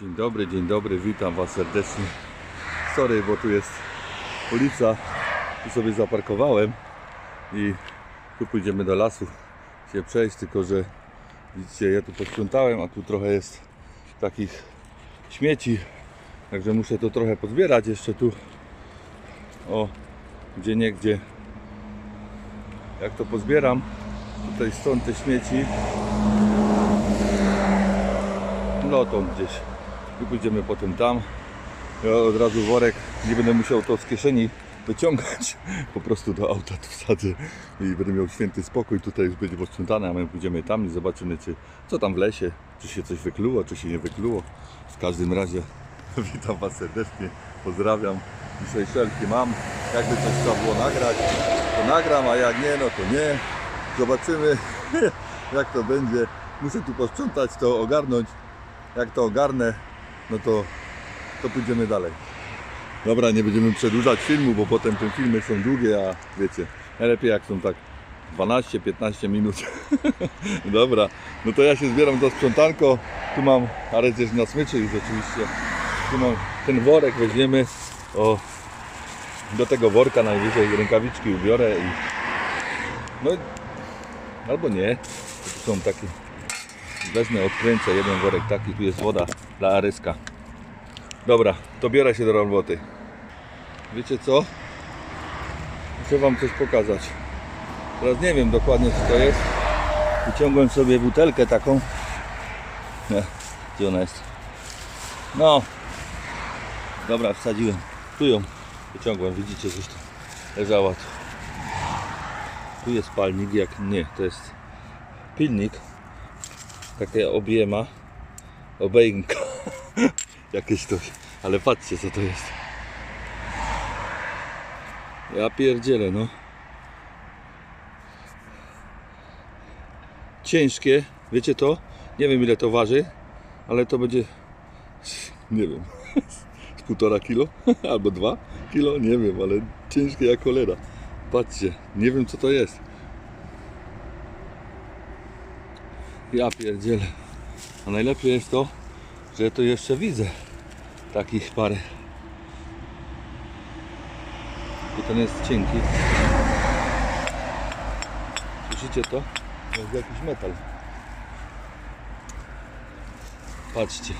Dzień dobry, dzień dobry, witam Was serdecznie. Sorry, bo tu jest ulica, tu sobie zaparkowałem i tu pójdziemy do lasu się przejść, tylko że widzicie, ja tu posprzątałem, a tu trochę jest takich śmieci, także muszę to trochę pozbierać jeszcze tu, o, gdzie nie gdzie. Jak to pozbieram, tutaj stąd te śmieci, to gdzieś i pójdziemy potem tam. Ja od razu worek, nie będę musiał to z kieszeni wyciągać, po prostu do auta tu wsadzę i będę miał święty spokój. Tutaj już będzie posprzątane, a my pójdziemy tam i zobaczymy, czy, co tam w lesie, czy się coś wykluło, czy się nie wykluło. W każdym razie witam Was serdecznie, pozdrawiam. Dzisiaj szelki mam, jakby coś trzeba było nagrać, to nagram, a jak nie, no to nie. Zobaczymy, jak to będzie. Muszę tu posprzątać, to ogarnąć. Jak to ogarnę, no to, to pójdziemy dalej. Dobra, nie będziemy przedłużać filmu, bo potem te filmy są długie, a wiecie, najlepiej jak są tak 12-15 minut. Dobra, no to ja się zbieram do sprzątanko. Tu mam, Arek jest na smyczy już oczywiście. Tu mam ten worek, weźmiemy o, do tego worka najwyżej rękawiczki ubiorę i no albo nie, tu są takie Wezmę, odkręcę jeden worek taki, tu jest woda dla Aryska. Dobra, to biorę się do roboty. Wiecie co? Muszę Wam coś pokazać. Teraz nie wiem dokładnie co to jest. Wyciągłem sobie butelkę taką. Gdzie ona jest? No. Dobra, wsadziłem. Tu ją wyciągłem, widzicie, gdzieś tu leżała. Tu, tu jest palnik, jak nie, to jest pilnik takie objema, obejmka, jakieś coś, ale patrzcie co to jest. Ja pierdzielę, no. Ciężkie, wiecie to? Nie wiem ile to waży, ale to będzie, nie wiem, z półtora kilo albo dwa kilo, nie wiem, ale ciężkie jak cholera. Patrzcie, nie wiem co to jest. Ja pierdzielę. A najlepiej jest to, że to jeszcze widzę takich parę. I ten jest cienki. Słyszycie to? To jest jakiś metal. Patrzcie.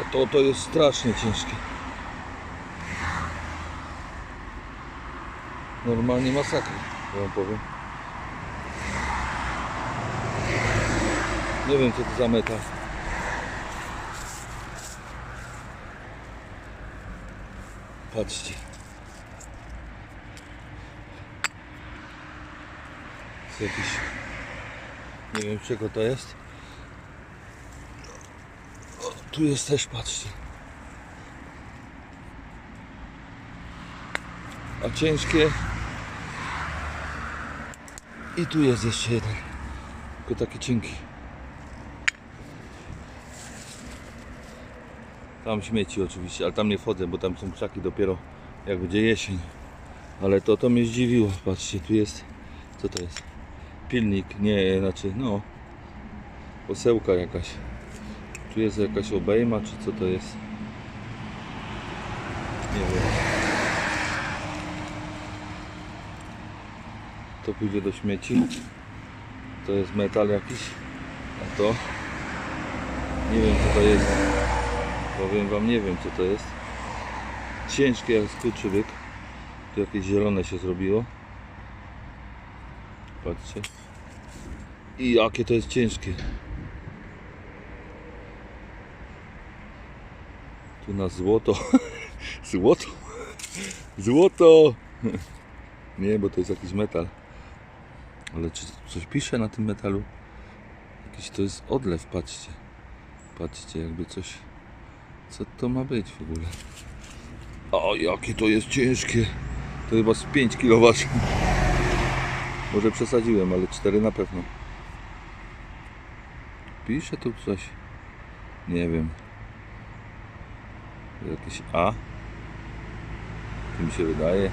A to, to jest strasznie ciężkie. Normalnie masakra, wam powiem. Nie wiem co to za metal. Patrzcie. Jest jakiś... Nie wiem czego to jest. O, tu jest też, patrzcie. A ciężkie. I tu jest jeszcze jeden. Tylko taki cienki. Tam śmieci oczywiście, ale tam nie wchodzę, bo tam są krzaki dopiero jak będzie jesień. Ale to, to mnie zdziwiło. Patrzcie, tu jest, co to jest? Pilnik, nie, znaczy, no, posełka jakaś. Tu jest jakaś obejma, czy co to jest? Nie wiem. To pójdzie do śmieci. To jest metal jakiś. A to? Nie wiem co to jest. Powiem wam, nie wiem co to jest. Ciężkie jak skurczybyk. Tu jakieś zielone się zrobiło. Patrzcie. I jakie to jest ciężkie. Tu na złoto. Złoto. Złoto. Nie, bo to jest jakiś metal. Ale czy coś pisze na tym metalu? Jakiś to jest odlew, patrzcie. Patrzcie, jakby coś. Co to ma być w ogóle? O, jakie to jest ciężkie. To chyba z 5 kg waży. Może przesadziłem, ale 4 na pewno. Pisze tu coś. Nie wiem. Jakieś A. To mi się wydaje.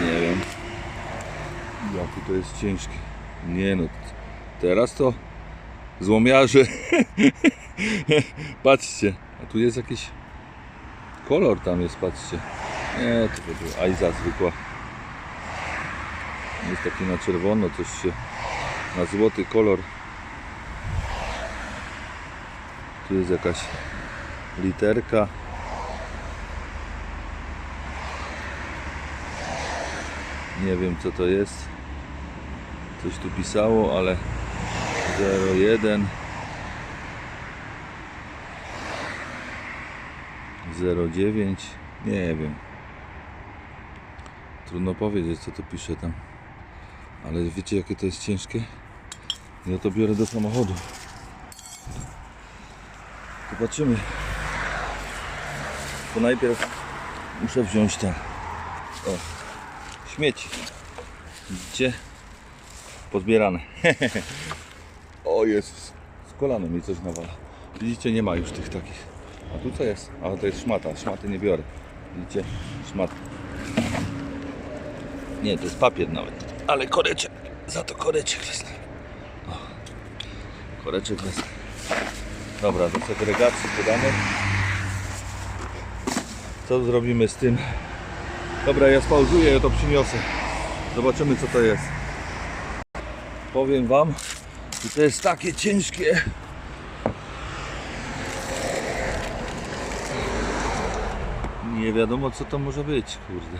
Nie wiem. Jakie to jest ciężkie. Nie no. Teraz to złomiarze. patrzcie, tu jest jakiś kolor tam jest, patrzcie. Nie, to by była Aiza zwykła. Jest taki na czerwono, coś się na złoty kolor. Tu jest jakaś literka. Nie wiem co to jest. Coś tu pisało, ale 01 09 Nie wiem. Trudno powiedzieć co to pisze tam. Ale wiecie jakie to jest ciężkie? Ja to biorę do samochodu. Zobaczymy. To najpierw muszę wziąć ten. O, śmieci. Widzicie? Pozbierane. o jest. Z mi coś nawala. Widzicie, nie ma już tych takich. A tu co jest? A to jest szmata. Szmaty nie biorę. Widzicie? Szmat. Nie, to jest papier nawet. Ale koreczek. Za to koreczek. O, koreczek wezmę. Dobra, do segregacji podamy. Co zrobimy z tym? Dobra, ja spauzuję, ja to przyniosę. Zobaczymy co to jest. Powiem wam, że to jest takie ciężkie. Nie wiadomo co to może być, kurde.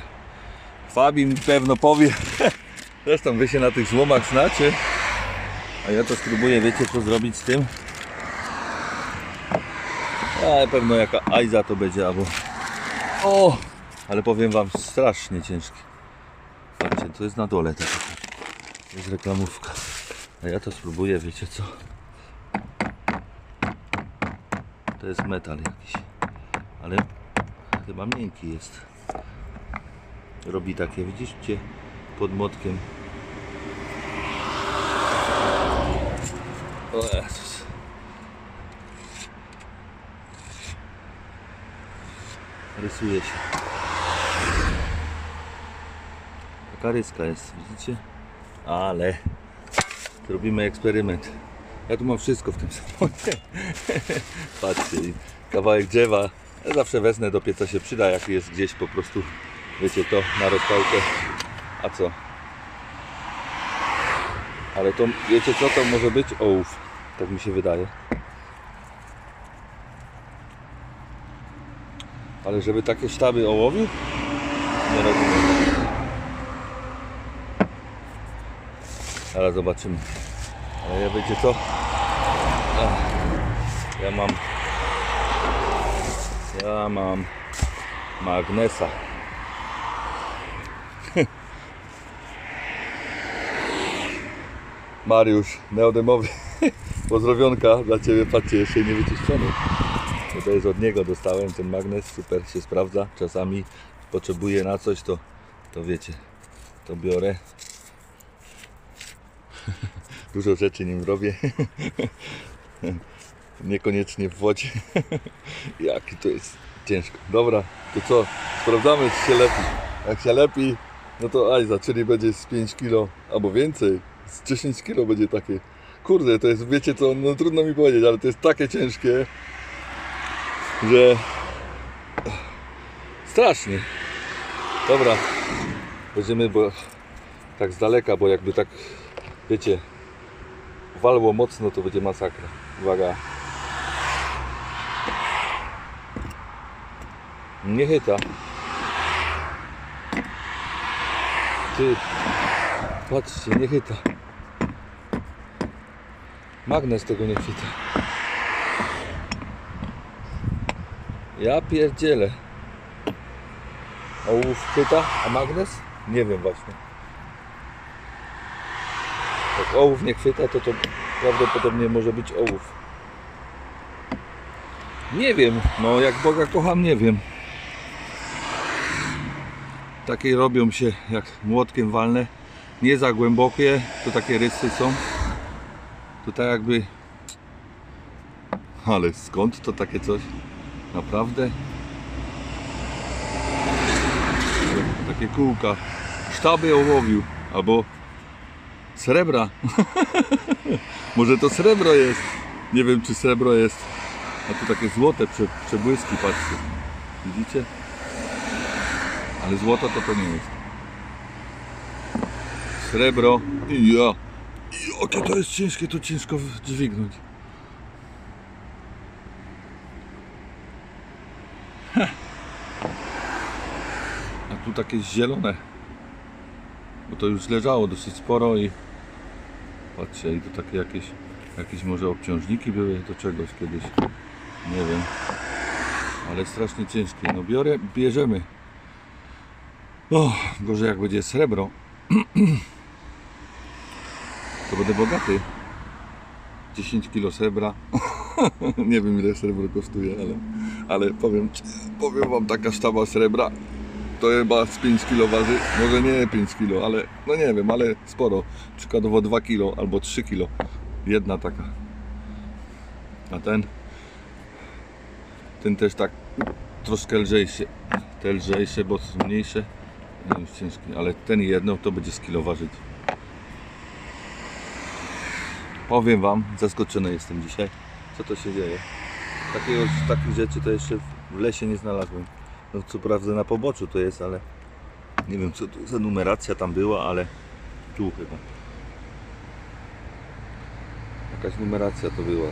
Fabi mi pewno powie. Zresztą wy się na tych złomach znacie. A ja to spróbuję, wiecie co zrobić z tym? Ale pewno jaka Aiza to będzie albo... O! Ale powiem wam, strasznie ciężki. Patrzcie, to jest na dole taka. Jest reklamówka. A ja to spróbuję, wiecie co? To jest metal jakiś. Ale chyba miękki jest. Robi takie, widzicie? Pod młotkiem. O Jezus. Rysuje się. Taka ryska jest, widzicie? Ale zrobimy eksperyment. Ja tu mam wszystko w tym samochodzie. Patrzcie, kawałek drzewa. Zawsze wezmę do pieca się przyda, jak jest gdzieś po prostu, wiecie to, na rozpałkę. A co? Ale to, wiecie co to może być? Ołów. Tak mi się wydaje. Ale żeby takie sztaby ołowiu? Nie rozumiem. Ale zobaczymy. Ale ja wiecie co? Ja mam ja mam magnesa. Mariusz, neodemowy. Pozdrowionka dla Ciebie, patrzcie, jeszcze nie wyczyszczony. Bo To jest od niego dostałem ten magnes, super się sprawdza. Czasami potrzebuję na coś, to, to wiecie, to biorę. Dużo rzeczy nim robię. Niekoniecznie w wodzie. Jaki to jest ciężko. Dobra, to co? Sprawdzamy, czy się lepi. Jak się lepi, no to Ajza, czyli będzie z 5 kg albo więcej. Z 10 kg będzie takie. Kurde, to jest, wiecie co, no trudno mi powiedzieć, ale to jest takie ciężkie, że strasznie. Dobra, będziemy, bo tak z daleka, bo jakby tak, wiecie, walło mocno, to będzie masakra. Uwaga. Nie chyta. Ty, patrzcie, nie chyta. Magnes tego nie chwyta. Ja pierdzielę. Ołów chwyta, a magnes? Nie wiem właśnie. Jak ołów nie chwyta, to to prawdopodobnie może być ołów. Nie wiem, no jak Boga kocham, nie wiem. Takie robią się jak młotkiem walne. Nie za głębokie, to takie rysy są. To tak jakby... Ale skąd to takie coś? Naprawdę? Takie kółka. Sztaby ołowiu. Albo srebra. Może to srebro jest. Nie wiem, czy srebro jest. A tu takie złote prze, przebłyski, patrzcie. Widzicie? Ale złoto to to nie jest. Srebro ja. Jakie to jest ciężkie, to ciężko dźwignąć. A tu takie zielone. Bo to już leżało dosyć sporo i patrzcie, i to takie jakieś, jakieś może obciążniki były do czegoś kiedyś. Nie wiem. Ale strasznie ciężkie. No biorę, bierzemy. O, gorzej jak będzie srebro. To będę bogaty. 10 kilo srebra. nie wiem ile srebro kosztuje, ale, ale powiem, powiem wam taka sztaba srebra to chyba z 5 kilo waży. Może nie 5 kilo, ale no nie wiem, ale sporo. Przykładowo 2 kilo albo 3 kilo. Jedna taka. A ten ten też tak troszkę lżejszy. Te lżejsze, bo są mniejsze. Już ciężki, ale ten jedno to będzie z kilo ważyć. Powiem wam, zaskoczony jestem dzisiaj. Co to się dzieje? Takiego, takich rzeczy to jeszcze w lesie nie znalazłem. No co prawda na poboczu to jest, ale nie wiem co tu za numeracja tam była, ale tu chyba. Jakaś numeracja to była.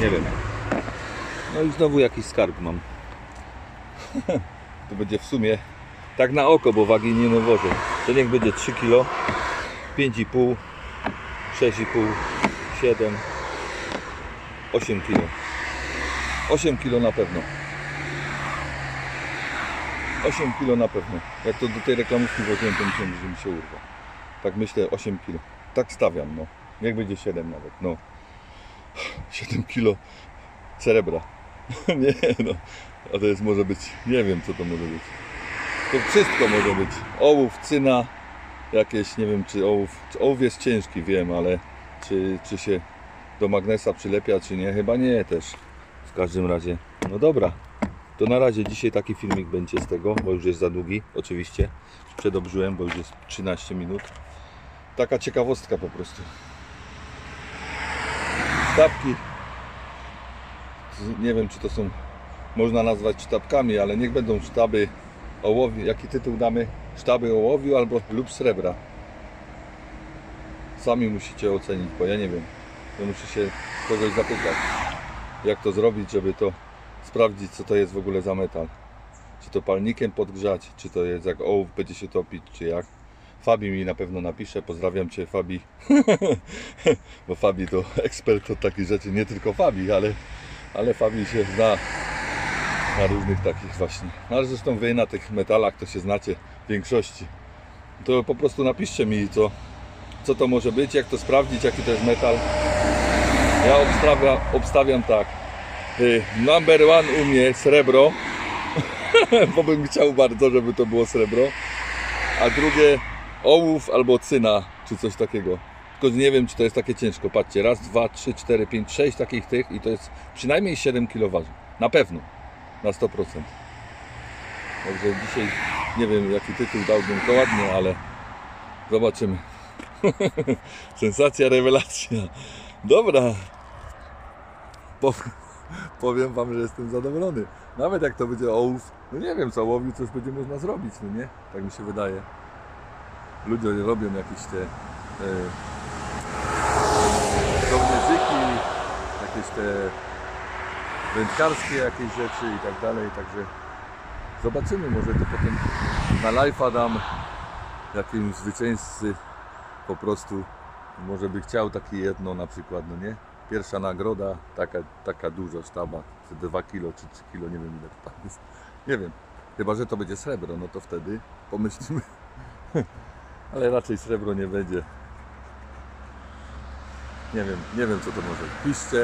Nie wiem. No i znowu jakiś skarb mam. to będzie w sumie tak na oko, bo wagi nie nawożę. To niech będzie 3 kg, 5,5, 6,5, 7, 8 kg. 8 kg na pewno. 8 kg na pewno. Jak to do tej reklamówki włożyłem, to myślałem, że mi się urwa. Tak myślę, 8 kg. Tak stawiam, no. Niech będzie 7 nawet, no. 7 kg cerebra. nie, no. A to jest może być, nie wiem co to może być. To wszystko może być. Ołów, cyna, jakieś, nie wiem czy ołów, czy ołów jest ciężki, wiem, ale czy, czy się do magnesa przylepia, czy nie? Chyba nie też. W każdym razie, no dobra. To na razie dzisiaj taki filmik będzie z tego, bo już jest za długi, oczywiście. Przedobrzyłem, bo już jest 13 minut. Taka ciekawostka po prostu. Sztabki. Nie wiem, czy to są, można nazwać sztabkami, ale niech będą sztaby ołowiu. Jaki tytuł damy? Sztaby ołowiu albo lub srebra. Sami musicie ocenić, bo ja nie wiem. To muszę się kogoś zapytać, jak to zrobić, żeby to sprawdzić, co to jest w ogóle za metal. Czy to palnikiem podgrzać, czy to jest jak ołów będzie się topić, czy jak. Fabi mi na pewno napisze, pozdrawiam Cię Fabi, bo Fabi to ekspert od takich rzeczy, nie tylko Fabi, ale, ale Fabi się zna na różnych takich właśnie. No, ale zresztą Wy na tych metalach to się znacie w większości. To po prostu napiszcie mi, co, co to może być, jak to sprawdzić, jaki to jest metal. Ja obstawiam, obstawiam tak. Y, Number one u mnie srebro, bo bym chciał bardzo, żeby to było srebro. A drugie ołów albo cyna, czy coś takiego. Tylko nie wiem, czy to jest takie ciężko. Patrzcie, raz, dwa, trzy, cztery, pięć, sześć takich tych i to jest przynajmniej 7 kg. Na pewno. Na 100%. Także dzisiaj nie wiem, jaki tytuł dałbym to ładnie, ale zobaczymy. Sensacja, rewelacja. Dobra. Po, powiem Wam, że jestem zadowolony. Nawet jak to będzie ołów, no nie wiem co łowiu, coś będzie można zrobić, no nie? Tak mi się wydaje. Ludzie robią jakieś te e, jakieś te wędkarskie jakieś rzeczy i tak dalej, także zobaczymy, może to potem na live'a dam jakimś zwycięzcy po prostu może by chciał takie jedno na przykład, no nie? Pierwsza nagroda, taka, taka duża sztaba, 2 kilo czy 3 kilo, nie wiem ile to tam jest. Nie wiem. Chyba, że to będzie srebro, no to wtedy pomyślimy. Ale raczej srebro nie będzie. Nie wiem, nie wiem co to może. Piszcie,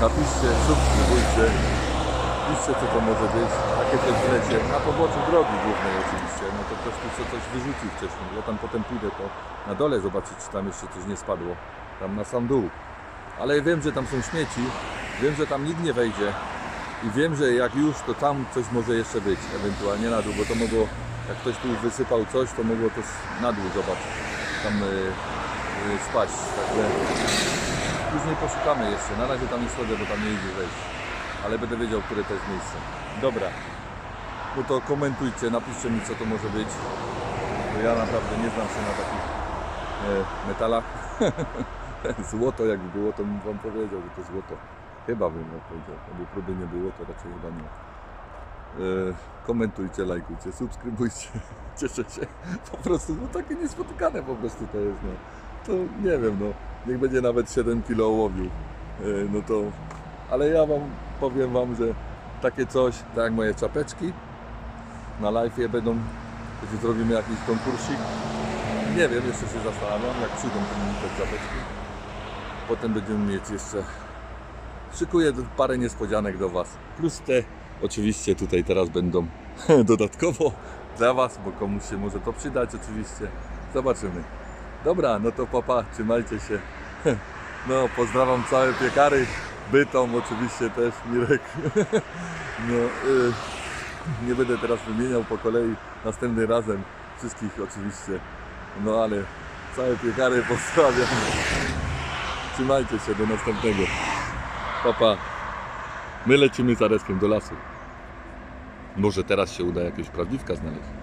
napiszcie, subskrybujcie. Piszcie co to może być. Takie coś w lecie. Na poboczu drogi głównej oczywiście. No to ktoś tu chce coś wyrzucił wcześniej. Ja tam potem pójdę to na dole zobaczyć, czy tam jeszcze coś nie spadło. Tam na sam dół. Ale wiem, że tam są śmieci. Wiem, że tam nikt nie wejdzie. I wiem, że jak już, to tam coś może jeszcze być, ewentualnie na dół, bo to mogło, jak ktoś tu wysypał coś, to mogło też na dół, zobacz, tam y, y, spaść. Także później poszukamy jeszcze. Na razie tam nie schodzę, bo tam nie idzie wejść. Ale będę wiedział, które to jest miejsce. Dobra. No to komentujcie, napiszcie mi, co to może być. Bo ja naprawdę nie znam się na takich e, metalach. złoto jakby było, to bym wam powiedział, że to złoto. Chyba bym powiedział. Jakby próby nie było, to raczej chyba nie. E, komentujcie, lajkujcie, subskrybujcie. Cieszę się. Po prostu, no takie niespotykane po prostu to jest. No. To nie wiem, no. Niech będzie nawet 7 kilo ołowiu. E, no to... Ale ja wam powiem wam, że takie coś, tak jak moje czapeczki, na live będą, jeśli zrobimy jakiś konkursik. Nie wiem, jeszcze się zastanawiam, jak przyjdą te czapeczki. Potem będziemy mieć jeszcze, szykuję parę niespodzianek do Was. Plus te, oczywiście tutaj teraz będą dodatkowo dla Was, bo komuś się może to przydać oczywiście. Zobaczymy. Dobra, no to papa, trzymajcie się. No, pozdrawiam całe piekary, bytom oczywiście też, Mirek. No, y, nie będę teraz wymieniał po kolei następnym razem wszystkich oczywiście. No ale całe piekary pozdrawiam. Trzymajcie się do następnego. Papa. My lecimy za reskiem do lasu. Może teraz się uda jakiegoś prawdziwka znaleźć.